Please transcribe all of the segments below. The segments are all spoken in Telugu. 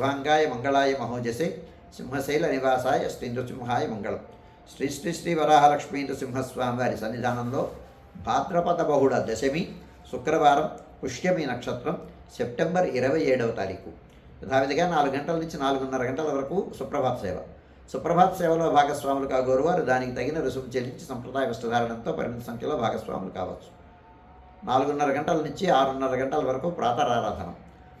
శుభాంగాయ మంగళాయ మహోజసే సింహశైల నివాసాయ శ్రీంద్రసింహాయ మంగళం. శ్రీ శ్రీ శ్రీ వరాహలక్ష్మీ సింహస్వామి వారి సన్నిధానంలో భాద్రపద బహుళ దశమి శుక్రవారం పుష్యమి నక్షత్రం సెప్టెంబర్ ఇరవై ఏడవ తారీఖు. యథావిధిగా నాలుగు గంటల నుంచి నాలుగున్నర గంటల వరకు సుప్రభాత సేవ. సుప్రభాత సేవలో భాగస్వాములు కాగోరు వారు దానికి తగిన రుసుము చెల్లించి సంప్రదాయ వస్త్రధారణంతో పరిమిత సంఖ్యలో భాగస్వాములు కావచ్చు. నాలుగున్నర గంటల నుంచి ఆరున్నర గంటల వరకు ప్రాతరారాధన.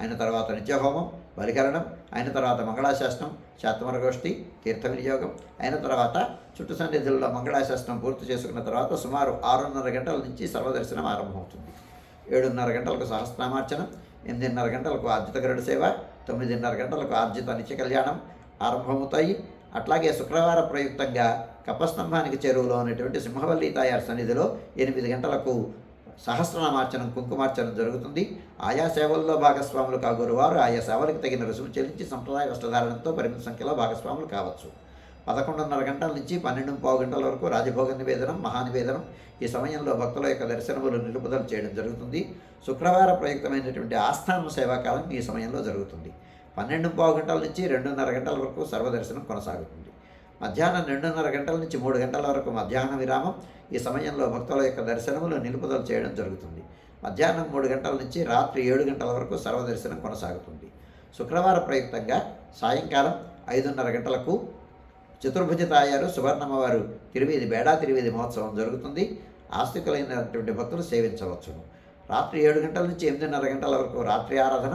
అయిన తర్వాత నిత్యహోమం బలికరణం అయిన తర్వాత మంగళాశాసనం శాతమరగోష్ఠి తీర్థ వినియోగం అయిన తర్వాత చుట్టు సన్నిధుల్లో మంగళాశాసనం పూర్తి చేసుకున్న తర్వాత సుమారు ఆరున్నర గంటల నుంచి సర్వదర్శనం ఆరంభమవుతుంది. ఏడున్నర గంటలకు సహస్రనామార్చనం ఎనిమిదిన్నర గంటలకు ఆర్జిత గరుడు సేవ తొమ్మిదిన్నర గంటలకు ఆర్జిత నిత్య కళ్యాణం ఆరంభమవుతాయి. అట్లాగే శుక్రవారం ప్రయుక్తంగా కపస్తంభానికి చేరువలో ఉన్నటువంటి సింహవల్లి తాయారు సన్నిధిలో ఎనిమిది గంటలకు సహస్రనామార్చనం కుంకుమార్చనం జరుగుతుంది. ఆయా సేవల్లో భాగస్వాములు కాగోరు వారు ఆయా సేవలకు తగిన రుసుము చెల్లించి సంప్రదాయ వస్త్రధారణతో పరిమిత సంఖ్యలో భాగస్వాములు కావచ్చు. పదకొండున్నర గంటల నుంచి పన్నెండు పావు గంటల వరకు రాజభోగ నివేదనం మహానివేదనం ఈ సమయంలో భక్తుల యొక్క దర్శనములు నిలుపుదల చేయడం జరుగుతుంది. శుక్రవార ప్రయుక్తమైనటువంటి ఆస్థాన సేవాకాలం ఈ సమయంలో జరుగుతుంది. పన్నెండు పావు గంటల నుంచి రెండున్నర గంటల వరకు సర్వదర్శనం కొనసాగుతుంది. మధ్యాహ్నం రెండున్నర గంటల నుంచి మూడు గంటల వరకు మధ్యాహ్న విరామం ఈ సమయంలో భక్తుల యొక్క దర్శనములు నిలుపుదల చేయడం జరుగుతుంది. మధ్యాహ్నం మూడు గంటల నుంచి రాత్రి ఏడు గంటల వరకు సర్వదర్శనం కొనసాగుతుంది. శుక్రవార ప్రయుక్తంగా సాయంకాలం ఐదున్నర గంటలకు చతుర్భుజ తాయారు సువర్ణమ్మవారు తిరువేది బేడా తిరువేది మహోత్సవం జరుగుతుంది. ఆస్తికులైనటువంటి భక్తులు సేవించవచ్చును. రాత్రి ఏడు గంటల నుంచి ఎనిమిదిన్నర గంటల వరకు రాత్రి ఆరాధన